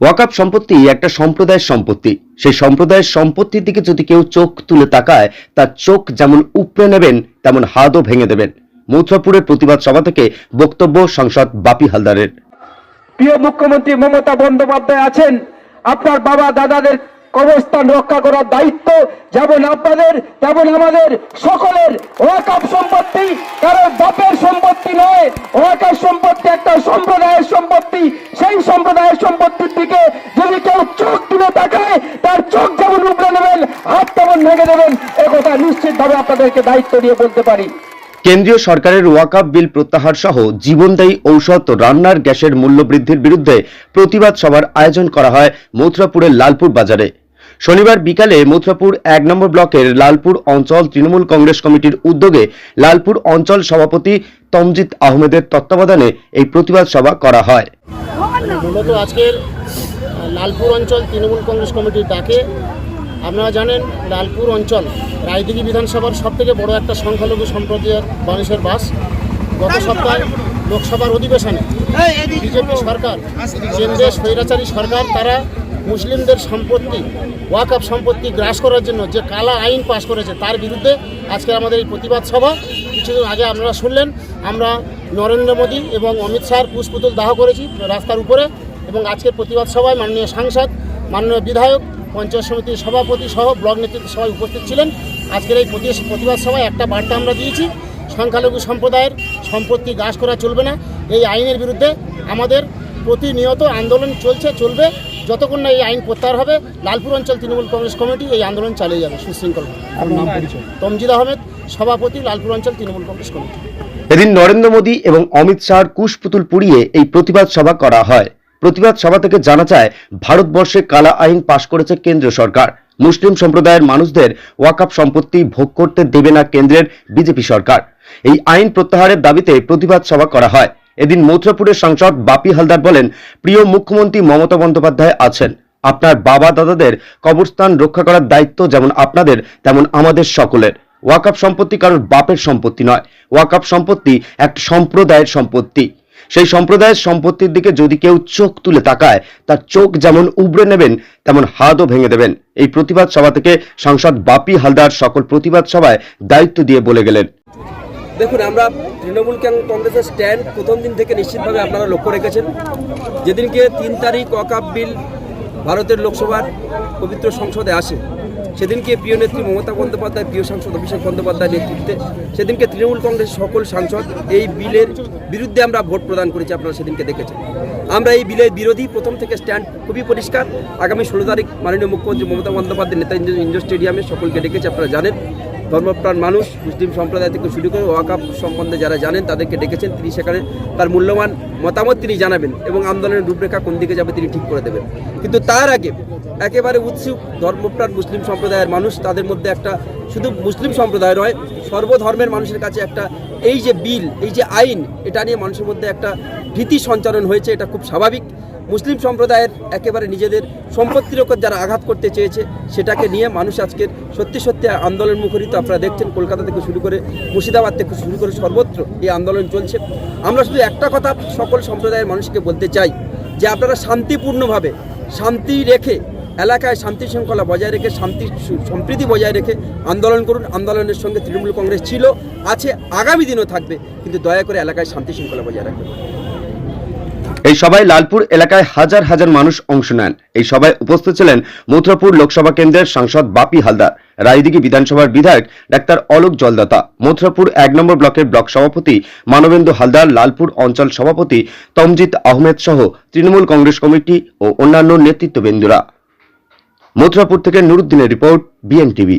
ওয়াকাপ সম্পত্তি একটা সম্প্রদায়ের সম্পত্তি। সেই সম্প্রদায়ের সম্পত্তির দিকে যদি কেউ চোখ তুলে তাকায়, তার চোখ যেমন উপড়ে নেবেন, তেমন হাতও ভেঙে দেবেন। মথুরাপুরের প্রতিবাদ সভা থেকে বক্তব্য সংসদ বাপি হালদারের। প্রিয় মুখ্যমন্ত্রী মমতা বন্দ্যোপাধ্যায় আছেন। আপনার বাবা দাদাদের কবরস্থান রক্ষা করার দায়িত্ব যেমন আপনাদের, তেমন আমাদের সকলের। ওয়াকাপ সম্পত্তি কারও বাপের সম্পত্তি নয় ওয়াকাপ সম্পত্তি একটা সম্প্রদায়ের সম্পত্তি। সেই সম্প্রদায়ের সম্পত্তির দিকে যদি কেউ চোখ তুলে তাকায়, তার চোখ যেমন উপড়ে নেবেন, হাত তেমন ভেঙে দেবেন, একথা নিশ্চিতভাবে আপনাদেরকে দায়িত্ব দিয়ে বলতে পারি। কেন্দ্রীয় সরকারের ওয়াকাপ বিল প্রত্যাহার সহ জীবনদায়ী ঔষধ রান্নার গ্যাসের মূল্য বৃদ্ধির বিরুদ্ধে প্রতিবাদ সভার আয়োজন করা হয় মথুরাপুরের লালপুর বাজারে। শনিবার বিকালে মথুরাপুর এক নম্বর ব্লকের লালপুর অঞ্চল তৃণমূল কংগ্রেস কমিটির উদ্যোগে লালপুর অঞ্চল সভাপতি তমজিৎ আহমেদের তত্ত্বাবধানে এই প্রতিবাদ সভা করা হয়। মূলত আজকের লালপুর অঞ্চল তৃণমূল কংগ্রেস কমিটির ডাকে আপনারা জানেন লালপুর অঞ্চল রায়দিঘি বিধানসভার সব থেকে বড় একটা সংখ্যালঘু সম্প্রদায়ের মানুষের বাস গত সপ্তাহে লোকসভার অধিবেশনে বিজেপি সরকার কেন্দ্রের স্বৈরাচারী সরকার তারা মুসলিমদের সম্পত্তি ওয়াকআপ সম্পত্তি গ্রাস করার জন্য যে কালা আইন পাশ করেছে তার বিরুদ্ধে আজকে আমাদের এই প্রতিবাদ সভা। কিছুদিন আগে আপনারা শুনলেন আমরা নরেন্দ্র মোদী এবং অমিত শাহর পুষ্পুতুল দাহ করেছি রাস্তার উপরে এবং আজকের প্রতিবাদ সভায় মাননীয় সাংসদ মাননীয় বিধায়ক পঞ্চায়েত সমিতির সভাপতি সহ ব্লক নেতৃত্ব সবাই উপস্থিত ছিলেন। আজকের এই প্রতি- প্রতিবাদ সভায় একটা বার্তা আমরা দিয়েছি। সংখ্যালঘু সম্প্রদায়ের সম্পত্তি গাছ করা চলবে না। এই আইনের বিরুদ্ধে আমাদের প্রতিনিয়ত আন্দোলন চলছে চলবে। যতক্ষণ না এই আইন প্রত্যাহার হবে লালপুর অঞ্চল তৃণমূল কংগ্রেস কমিটি এই আন্দোলন চালিয়ে যাবে সুশৃঙ্খল তমজিদ আহমেদ সভাপতি লালপুর অঞ্চল তৃণমূল কংগ্রেস কমিটি। এদিন নরেন্দ্র মোদী এবং অমিত শাহর কুশপুতুল পুড়িয়ে এই প্রতিবাদ সভা করা হয়। প্রতিবাদ সভা থেকে জানা যায়, ভারতবর্ষে কালা আইন পাশ করেছে কেন্দ্র সরকার। মুসলিম সম্প্রদায়ের মানুষদের ওয়াকাপ সম্পত্তি ভোগ করতে দেবে না কেন্দ্রের বিজেপি সরকার। এই আইন প্রত্যাহারের দাবিতে প্রতিবাদ সভা করা হয়। এদিন মথুরাপুরের সাংসদ বাপি হালদার বলেন, প্রিয় মুখ্যমন্ত্রী মমতা বন্দ্যোপাধ্যায় আছেন। আপনার বাবা দাদাদের কবরস্থান রক্ষা করার দায়িত্ব যেমন আপনাদের, তেমন আমাদের সকলের। ওয়াকাপ সম্পত্তি কারোর বাপের সম্পত্তি নয়। ওয়াকাপ সম্পত্তি এক সম্প্রদায়ের সম্পত্তি। সেই সম্প্রদায়ের সম্পত্তির দিকে যদি কেউ চোখ তুলে তাকায়, তার চোখ যেমন উবড়ে নেবেন, তেমন হাতও ভেঙে দেবেন। এই প্রতিবাদ সভা থেকে সাংসদ বাপি হালদার সকল প্রতিবাদ সভায় দায়িত্ব দিয়ে বলে গেলেন। দেখুন, আমরা তৃণমূল কংগ্রেসের স্ট্যান্ড প্রথম দিন থেকে নিশ্চিতভাবে আপনারা লক্ষ্য রেখেছেন। যেদিনকে তিন তারিখ ওয়াকাপ বিল ভারতের লোকসভার পবিত্র সংসদে আসে সেদিনকে প্রিয় নেত্রী মমতা বন্দ্যোপাধ্যায়, প্রিয় সাংসদ অভিষেক বন্দ্যোপাধ্যায় নেতৃত্বে সেদিনকে তৃণমূল কংগ্রেসের সকল সাংসদ এই বিলের বিরুদ্ধে আমরা ভোট প্রদান করেছি, আপনারা সেদিনকে দেখেছেন। আমরা এই বিলের বিরোধী প্রথম থেকে স্ট্যান্ড খুবই পরিষ্কার। আগামী ষোলো তারিখ মাননীয় মুখ্যমন্ত্রী মমতা বন্দ্যোপাধ্যায় নেতাজি ইন্ডোর স্টেডিয়ামে সকলকে ডেকেছে, আপনারা জানেন। ধর্মপ্রাণ মানুষ, মুসলিম সম্প্রদায় থেকে শুরু করে ওয়াকাপ সম্বন্ধে যারা জানেন তাদেরকে ডেকেছেন। তিনি সেখানে তার মূল্যবান মতামত তিনি জানাবেন এবং আন্দোলনের রূপরেখা কোন দিকে যাবে তিনি ঠিক করে দেবেন। কিন্তু তার আগে একেবারে উৎসুক, ধর্মপ্রাণ মুসলিম সম্প্রদায়ের মানুষ, তাদের মধ্যে একটা শুধু মুসলিম সম্প্রদায় নয়, সর্বধর্মের মানুষের কাছে একটা, এই যে বিল, এই যে আইন, এটা নিয়ে মানুষের মধ্যে একটা ভীতি সঞ্চালন হয়েছে, এটা খুব স্বাভাবিক। মুসলিম সম্প্রদায়ের একেবারে নিজেদের সম্পত্তির ওপর যারা আঘাত করতে চেয়েছে, সেটাকে নিয়ে মানুষ আজকের সত্যি সত্যি আন্দোলন মুখরিত। আপনারা দেখছেন, কলকাতা থেকে শুরু করে মুর্শিদাবাদ থেকে শুরু করে সর্বত্র এই আন্দোলন চলছে। আমরা শুধু একটা কথা সকল সম্প্রদায়ের মানুষকে বলতে চাই, যে আপনারা শান্তিপূর্ণভাবে শান্তি রেখে এলাকায় শান্তি শৃঙ্খলা বজায় রেখে, শান্তি সম্প্রীতি বজায় রেখে আন্দোলন করুন। আন্দোলনের সঙ্গে তৃণমূল কংগ্রেস ছিল, আছে, আগামী দিনও থাকবে। কিন্তু দয়া করে এলাকায় শান্তি শৃঙ্খলা বজায় রাখবেন এই সভায় লালপুর এলাকায় হাজার হাজার মানুষ অংশ নেন। এই সভায় উপস্থিত ছিলেন মথুরাপুর লোকসভা কেন্দ্রের সাংসদ বাপি হালদার, রায়দিঘি বিধানসভার বিধায়ক ডাক্তার অলোক জলদাতা, মথুরাপুর এক নম্বর ব্লকের ব্লক সভাপতি মানবেন্দু হালদার, লালপুর অঞ্চল সভাপতি তমজিৎ আহমেদ সহ তৃণমূল কংগ্রেস কমিটি ও অন্যান্য নেতৃত্ববৃন্দরা। মথুরাপুর থেকে নুরুদ্দিনের রিপোর্ট বিএনটিভি।